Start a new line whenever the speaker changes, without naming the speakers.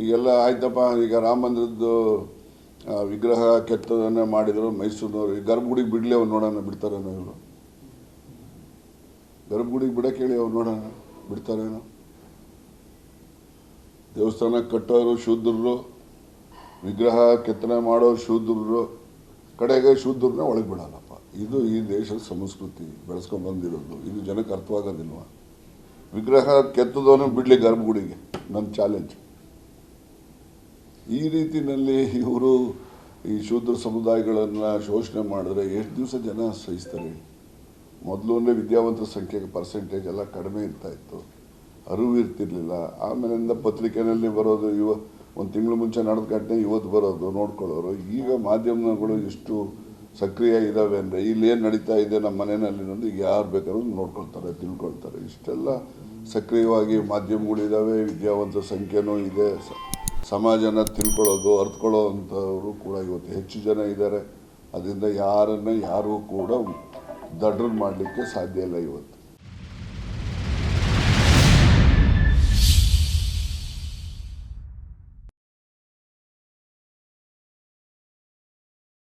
ಈಗೆಲ್ಲ ಆಯ್ತಪ್ಪ, ಈಗ ರಾಮ ಮಂದಿರದ್ದು ವಿಗ್ರಹ ಕೆತ್ತನೆ ಮಾಡಿದರು, ಮೈಸೂರಿನವ್ರು. ಗರ್ಭಗುಡಿಗೆ ಬಿಡಲಿ ಅವ್ರು ನೋಡೋಣ ಬಿಡ್ತಾರೇನೋ ಇವರು. ಗರ್ಭಗುಡಿಗೆ ಬಿಡಕ್ಕೆ ಹೇಳಿ ಅವ್ರು ನೋಡೋಣ ಬಿಡ್ತಾರೇನೋ ದೇವಸ್ಥಾನ ಕಟ್ಟೋರು ಶೂದ್ರರು, ವಿಗ್ರಹ ಕೆತ್ತನೆ ಮಾಡೋರು ಶೂದ್ರರು. ಕಡೆಗೆ ಶೂದ್ರನ್ನ ಒಳಗೆ ಬಿಡಲ್ಲಪ್ಪ. ಇದು ಈ ದೇಶದ ಸಂಸ್ಕೃತಿ, ಬೆಳೆಸ್ಕೊಂಡು ಬಂದಿರೋದು. ಇದು ಜನಕ್ಕೆ ಅರ್ಥವಾಗೋದಿಲ್ವ? ವಿಗ್ರಹ ಕೆತ್ತದವನು ಬಿಡಲಿ ಗರ್ಭಗುಡಿಗೆ. ನನ್ನ ಚಾಲೆಂಜ್ ಈ ರೀತಿಯಲ್ಲಿ ಇವರು ಈ ಶೂದ್ರ ಸಮುದಾಯಗಳನ್ನು ಶೋಷಣೆ ಮಾಡಿದ್ರೆ ಎಷ್ಟು ದಿವಸ ಜನ ಸಹಿಸ್ತಾರೆ? ಮೊದಲು ಅಂದರೆ ವಿದ್ಯಾವಂತರ ಸಂಖ್ಯೆ ಪರ್ಸೆಂಟೇಜ್ ಎಲ್ಲ ಕಡಿಮೆ ಇರ್ತಾ ಇತ್ತು. ಅರಿವು ಇರ್ತಿರ್ಲಿಲ್ಲ. ಆಮೇಲಿಂದ ಪತ್ರಿಕೆಯಲ್ಲಿ ಬರೋದು, ಇವ ಒಂದು ತಿಂಗಳು ಮುಂಚೆ ನಡೆದ ಘಟನೆ ಇವತ್ತು ಬರೋದು, ನೋಡ್ಕೊಳ್ಳೋರು. ಈಗ ಮಾಧ್ಯಮಗಳು ಎಷ್ಟು ಸಕ್ರಿಯ ಇದ್ದಾವೆ ಅಂದರೆ ಇಲ್ಲಿ ಏನು ನಡೀತಾ ಇದೆ ನಮ್ಮ ಮನೆಯಲ್ಲಿ ಅನ್ನೋದು ಯಾರು ಬೇಕಾದ್ರೂ ನೋಡ್ಕೊಳ್ತಾರೆ, ತಿಳ್ಕೊಳ್ತಾರೆ. ಇಷ್ಟೆಲ್ಲ ಸಕ್ರಿಯವಾಗಿ ಮಾಧ್ಯಮಗಳಿದ್ದಾವೆ ವಿದ್ಯಾವಂತ ಸಂಖ್ಯೆನೂ ಇದೆ. ಸಮಾಜನ ತಿಳ್ಕೊಳ್ಳೋದು ಅರ್ತ್ಕೊಳ್ಳೋ ಅಂಥವರು ಕೂಡ ಇವತ್ತು ಹೆಚ್ಚು ಜನ ಇದ್ದಾರೆ. ಅದರಿಂದ ಯಾರನ್ನು ಯಾರೂ ಕೂಡ ದಡ್ರನ್ ಮಾಡಲಿಕ್ಕೆ ಸಾಧ್ಯ ಇಲ್ಲ ಇವತ್ತು.